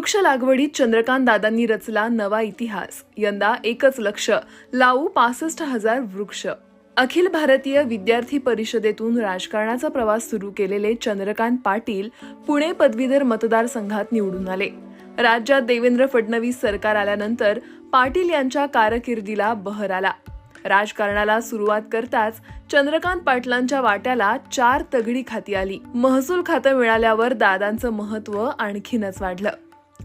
वृक्ष लागवडीत चंद्रकांत दादांनी रचला नवा इतिहास. यंदा एकच लक्ष लावू पासष्ट हजार वृक्ष. अखिल भारतीय विद्यार्थी परिषदेतून राजकारणाचा प्रवास सुरू केलेले चंद्रकांत पाटील पुणे पदवीधर मतदारसंघात निवडून आले. राज्यात देवेंद्र फडणवीस सरकार आल्यानंतर पाटील यांच्या कारकिर्दीला बहर आला. राजकारणाला सुरुवात करताच चंद्रकांत पाटलांच्या वाट्याला चार तगडी खाती आली. महसूल खातं मिळाल्यावर दादांचं महत्त्व आणखीनच वाढलं.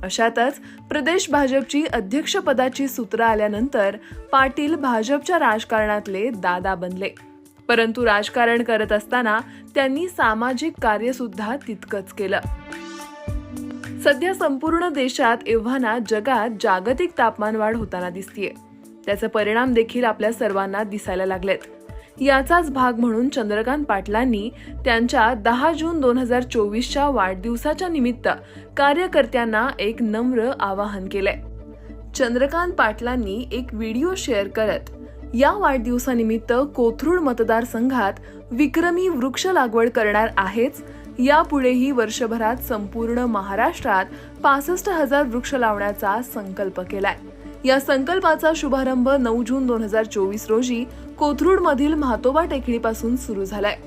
अशातच प्रदेश भाजपची अध्यक्षपदाची सूत्र आल्यानंतर पाटील भाजपच्या राजकारणातले दादा बनले. परंतु राजकारण करत असताना त्यांनी सामाजिक कार्य सुद्धा तितकंच केलं. सध्या संपूर्ण देशात एव्हाना जगात जागतिक तापमानवाढ होताना दिसतीये. त्याचे परिणाम देखील आपल्या सर्वांना दिसायला लागलेत. याचाच भाग म्हणून चंद्रकांत पाटलांनी त्यांच्या दहा जून दोन हजार चोवीसच्या वाढदिवसाच्या निमित्त कार्यकर्त्यांना एक नम्र आवाहन केलंय. चंद्रकांत पाटलांनी एक व्हिडिओ शेअर करत या वाढदिवसानिमित्त कोथरूड मतदारसंघात विक्रमी वृक्ष लागवड करणार आहेच यापुढेही वर्षभरात संपूर्ण महाराष्ट्रात पासष्ट हजार वृक्ष लावण्याचा संकल्प केलाय. या संकल्पाचा शुभारंभ नऊ जून दोन हजार चोवीस रोजी कोथरूड मधील म्हातोबा टेकडीपासून सुरू झालाय.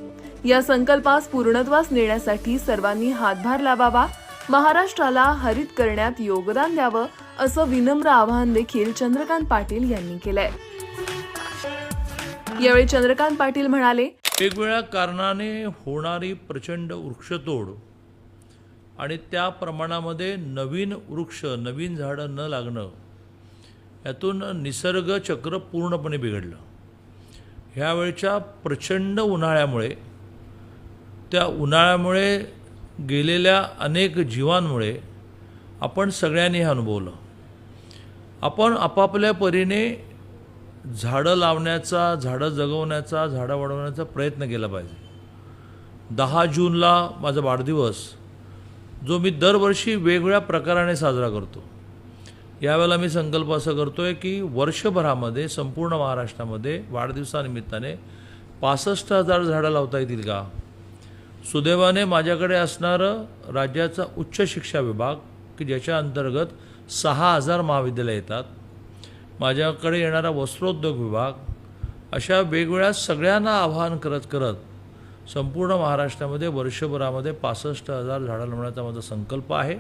या संकल्पास पूर्णत्वास नेण्यासाठी सर्वांनी हातभार लावावा महाराष्ट्राला हरित करण्यात योगदान द्यावं असं विनम्र आवाहन देखील चंद्रकांत पाटील यांनी केलंय. यावेळी चंद्रकांत पाटील म्हणाले वेगवेगळ्या कारणाने होणारी प्रचंड वृक्षतोड आणि त्या प्रमाणामध्ये नवीन वृक्ष नवीन झाडं न लागणं यातून निसर्ग चक्र पूर्णपणे बिघडलं. ह्यावेळच्या प्रचंड उन्हाळ्यामुळे त्या उन्हाळ्यामुळे गेलेल्या अनेक जीवांमुळे आपण सगळ्यांनी हे अनुभवलं. आपण आपापल्या परीने झाडं लावण्याचा झाडं जगवण्याचा झाडं वाढवण्याचा प्रयत्न केला पाहिजे. दहा जूनला माझा वाढदिवस जो मी दरवर्षी वेगवेगळ्या प्रकाराने साजरा करतो. यावेळेला मी संकल्प असं करतो आहे की वर्षभरामध्ये संपूर्ण महाराष्ट्रामध्ये वाढदिवसानिमित्ताने पासष्ट हजार झाडं लावता येतील का? सुदैवाने माझ्याकडे असणारं राज्याचा उच्च शिक्षा विभाग की ज्याच्या अंतर्गत सहा हजार महाविद्यालयं येतात माझ्याकडे येणारा वस्त्रोद्योग विभाग अशा वेगवेगळ्या सगळ्यांना आवाहन करत करत संपूर्ण महाराष्ट्रामध्ये वर्षभरामध्ये पासष्ट हजार झाडं लावण्याचा माझा संकल्प आहे.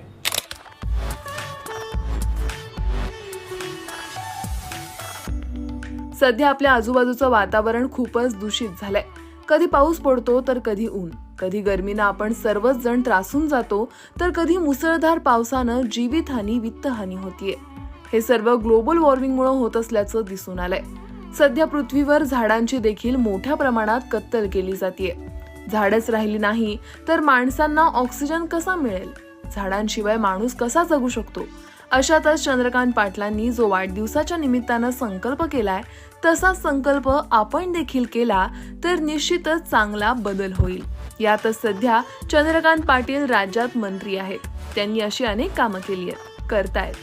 सध्या आपल्या आजूबाजूचं वातावरण खूपच दूषित झालंय. कधी पाऊस पडतो तर कधी ऊन. कधी गरमीनं आपण सर्वच जण त्रासून जातो तर कधी मुसळधार पावसानं जीवितहानी वित्तहानी होतीये. हे सर्व ग्लोबल वॉर्मिंगमुळे होत असल्याचं दिसून आलंय. सध्या पृथ्वीवर झाडांची देखील मोठ्या प्रमाणात कत्तल केली जाते झाडच राहिली नाही तर माणसांना ऑक्सिजन कसा मिळेल? झाडांशिवाय माणूस कसा जगू शकतो? अशातच चंद्रकांत पाटलांनी जो वाढदिवसाच्या निमित्तानं संकल्प केलाय तसा संकल्प आपण देखील केला तर निश्चितच चांगला बदल होईल. यातच सध्या चंद्रकांत पाटील राज्यात मंत्री आहेत. त्यांनी अशी अनेक कामं केली आहेत. करतायत.